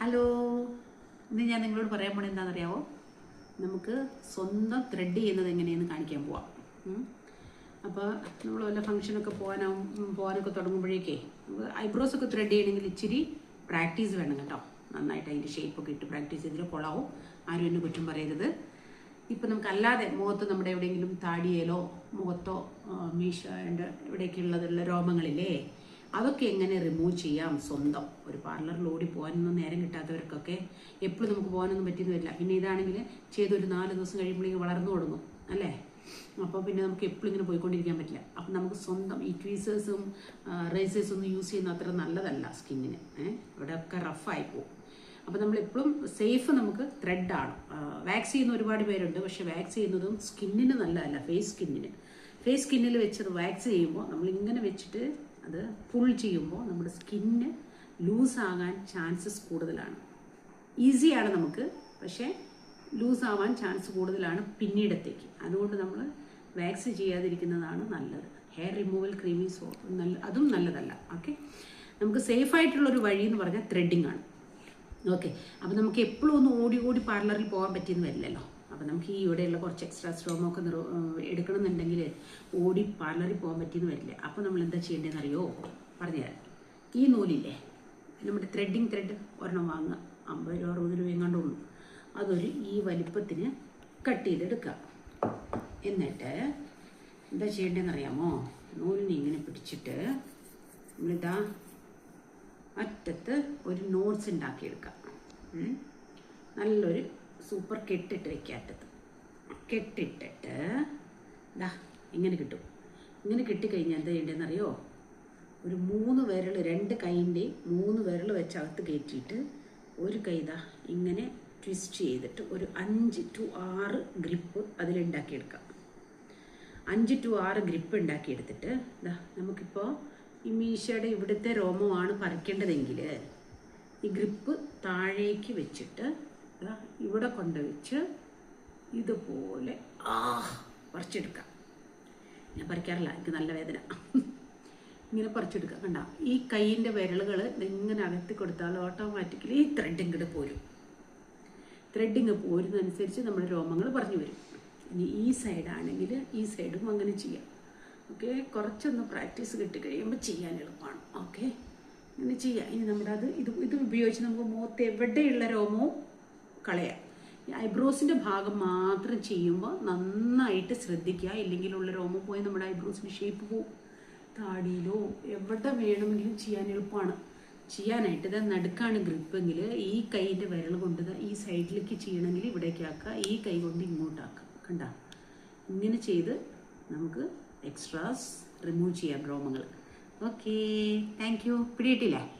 Hello. ഇന്ന് ഞാൻ നിങ്ങളോട് പറയാൻ പോണത് എന്താണെന്നറിയാവോ? നമുക്ക് സ്വന്തം ത്രെഡ് ചെയ്യുന്നത് എങ്ങനെയെന്ന് കാണിക്കാൻ പോവാം. അപ്പോൾ നമ്മൾ വല്ല ഫംഗ്ഷനൊക്കെ പോകാനാവും പോകാനൊക്കെ തുടങ്ങുമ്പോഴേക്കേ ഐബ്രോസ് ഒക്കെ ത്രെഡ് ചെയ്യണമെങ്കിൽ ഇച്ചിരി പ്രാക്ടീസ് വേണം കേട്ടോ. നന്നായിട്ട് അതിന്റെ ഷേപ്പൊക്കെ ഇട്ട് പ്രാക്ടീസ് ചെയ്തിട്ട് കൊള്ളാവും ആരും എന്നെ കുറ്റം പറയരുത്. ഇപ്പം നമുക്ക് അല്ലാതെ മുഖത്ത് നമ്മുടെ എവിടെയെങ്കിലും താടിയേലോ മുഖത്തോ മീശ എന്റെ ഇവിടെയൊക്കെ ഉള്ളതുള്ള രോമങ്ങളില്ലേ? അതൊക്കെ എങ്ങനെ റിമൂവ് ചെയ്യാം? സ്വന്തം. ഒരു പാർലറിൽ ഓടി പോകാനൊന്നും നേരം കിട്ടാത്തവർക്കൊക്കെ എപ്പോഴും നമുക്ക് പോകാനൊന്നും പറ്റിയെന്ന് വരില്ല. പിന്നെ ഇതാണെങ്കിൽ ചെയ്തൊരു നാല് ദിവസം കഴിയുമ്പോഴേക്കും വളർന്നു തുടങ്ങും അല്ലേ? അപ്പോൾ പിന്നെ നമുക്ക് എപ്പോഴും ഇങ്ങനെ പോയിക്കൊണ്ടിരിക്കാൻ പറ്റില്ല. അപ്പം നമുക്ക് സ്വന്തം ഈ ട്വീസേഴ്സും റേസേഴ്സും ഒന്നും യൂസ് ചെയ്യുന്ന അത്ര നല്ലതല്ല സ്കിന്നിന്. ഇവിടെയൊക്കെ റഫായി പോകും. അപ്പോൾ നമ്മൾ എപ്പോഴും സേഫ് നമുക്ക് ത്രെഡാണ് വാക്സ് ചെയ്യുന്ന ഒരുപാട് പേരുണ്ട്. പക്ഷെ വാക്സ് ചെയ്യുന്നതും സ്കിന്നിന് നല്ലതല്ല ഫേസ് സ്കിന്നിന് ഫേസ് സ്കിന്നിൽ വെച്ചത് വാക്സ് ചെയ്യുമ്പോൾ നമ്മളിങ്ങനെ വെച്ചിട്ട് അത് പുൾ ചെയ്യുമ്പോൾ നമ്മുടെ സ്കിന്ന് ലൂസാകാൻ ചാൻസസ് കൂടുതലാണ്. ഈസിയാണ് നമുക്ക് പക്ഷേ ലൂസാവാൻ ചാൻസ് കൂടുതലാണ് പിന്നീടത്തേക്ക്. അതുകൊണ്ട് നമ്മൾ വാക്സ് ചെയ്യാതിരിക്കുന്നതാണ് നല്ലത്. ഹെയർ റിമൂവൽ ക്രീമി സോ നല്ല അതും നല്ലതല്ല. ഓക്കെ നമുക്ക് സേഫ് ആയിട്ടുള്ളൊരു വഴി എന്ന് പറഞ്ഞാൽ ത്രെഡിങ് ആണ്. ഓക്കെ അപ്പോൾ നമുക്ക് എപ്പോഴും ഒന്ന് ഓടി ഓടി പാർലറിൽ പോകാൻ പറ്റിയെന്ന് വരില്ലല്ലോ. അപ്പോൾ നമുക്ക് ഈ ഇവിടെയുള്ള കുറച്ച് എക്സ്ട്രാ സ്ട്രോമൊക്കെ നിർ എടുക്കണമെന്നുണ്ടെങ്കിൽ ഓടി പാർലറിൽ പോകാൻ പറ്റിയെന്ന് വരില്ല. അപ്പോൾ നമ്മൾ എന്താ ചെയ്യേണ്ടതെന്ന് അറിയോ പറഞ്ഞുതരാം ഈ നൂലില്ലേ? നമ്മുടെ ത്രെഡിങ് ത്രെഡ് ഒരെണ്ണം വാങ്ങുക. അമ്പത് രൂപ അറുപത് രൂപ എങ്ങാണ്ടുള്ളൂ അതൊരു ഈ വലിപ്പത്തിന് കട്ട് ചെയ്തെടുക്കുക. എന്നിട്ട് എന്താ ചെയ്യേണ്ടതെന്ന് അറിയാമോ നൂലിനെ ഇങ്ങനെ പിടിച്ചിട്ട് നമ്മളിതാ അറ്റത്ത് ഒരു നോട്ട്സ് ഉണ്ടാക്കിയെടുക്കാം നല്ലൊരു സൂപ്പർ കെട്ടിട്ട് വെക്കാത്തത്. കെട്ടിട്ടിട്ട് ദാ ഇങ്ങനെ കിട്ടും. ഇങ്ങനെ കിട്ടിക്കഴിഞ്ഞാൽ എന്താ ചെയ്യേണ്ടതെന്ന് അറിയോ ഒരു മൂന്ന് വിരൽ രണ്ട് കൈന്റെ മൂന്ന് വിരൽ വെച്ച് അകത്ത് കയറ്റിയിട്ട് ഒരു കൈ ദാ ഇങ്ങനെ ട്വിസ്റ്റ് ചെയ്തിട്ട് ഒരു അഞ്ച് ടു ആറ് ഗ്രിപ്പ് അതിലുണ്ടാക്കിയെടുക്കാം. അഞ്ച് ടു ആറ് ഗ്രിപ്പ് ഉണ്ടാക്കിയെടുത്തിട്ട് ഇതാ നമുക്കിപ്പോൾ ഈ മീശയുടെ ഇവിടുത്തെ രോമമാണ് പറിക്കേണ്ടതെങ്കിൽ ഈ ഗ്രിപ്പ് താഴേക്ക് വെച്ചിട്ട് ദാ കൊണ്ട് വെച്ച് ഇതുപോലെ ആ പറിച്ചെടുക്കാം. ഞാൻ പറിക്കാറില്ല എനിക്ക് നല്ല വേദന. ഇങ്ങനെ പറിച്ചെടുക്കാം. കണ്ട ഈ കൈയിന്റെ വിരലുകൾ ഇങ്ങനെ അകത്തി കൊടുത്താൽ ഓട്ടോമാറ്റിക്കലി ഈ ത്രെഡിങ് ഇങ്ങോട്ട് പോരും ത്രെഡിങ് പോരുന്നതനുസരിച്ച് നമ്മുടെ രോമങ്ങൾ പറഞ്ഞു വരും. ഇനി ഈ സൈഡാണെങ്കിൽ ഈ സൈഡും അങ്ങനെ ചെയ്യാം. ഓക്കെ കുറച്ചൊന്ന് പ്രാക്ടീസ് കിട്ടി കഴിയുമ്പോൾ ചെയ്യാൻ എളുപ്പമാണ് ഓക്കെ അങ്ങനെ ചെയ്യാം. ഇനി നമ്മുടെ അത് ഇത് ഇത് ഉപയോഗിച്ച് നമുക്ക് മുഖത്ത് എവിടെയുള്ള രോമവും കളയാം. ഐബ്രോസിന്റെ ഭാഗം മാത്രം ചെയ്യുമ്പോൾ നന്നായിട്ട് ശ്രദ്ധിക്കുക. ഇല്ലെങ്കിലുള്ള രോമം പോയി നമ്മുടെ ഐബ്രോസിന്റെ ഷേപ്പ് പോവും. താടിയിലോ എവിടെ വേണമെങ്കിലും ചെയ്യാൻ എളുപ്പമാണ്. ചെയ്യാനായിട്ട് ഇതാ നടുക്കാണ് ഗ്രിപ്പെങ്കിൽ ഈ കൈയിന്റെ വിരൽ കൊണ്ട് ഈ സൈഡിലേക്ക് ചെയ്യണമെങ്കിൽ ഇവിടേക്ക് ആക്കുക. ഈ കൈ കൊണ്ട് ഇങ്ങോട്ടാക്കുക കണ്ട? ഇങ്ങനെ ചെയ്ത് നമുക്ക് എക്സ്ട്രാസ് റിമൂവ് ചെയ്യാം രോമങ്ങൾ. Okay thank you പിടിയിട്ടില്ലേ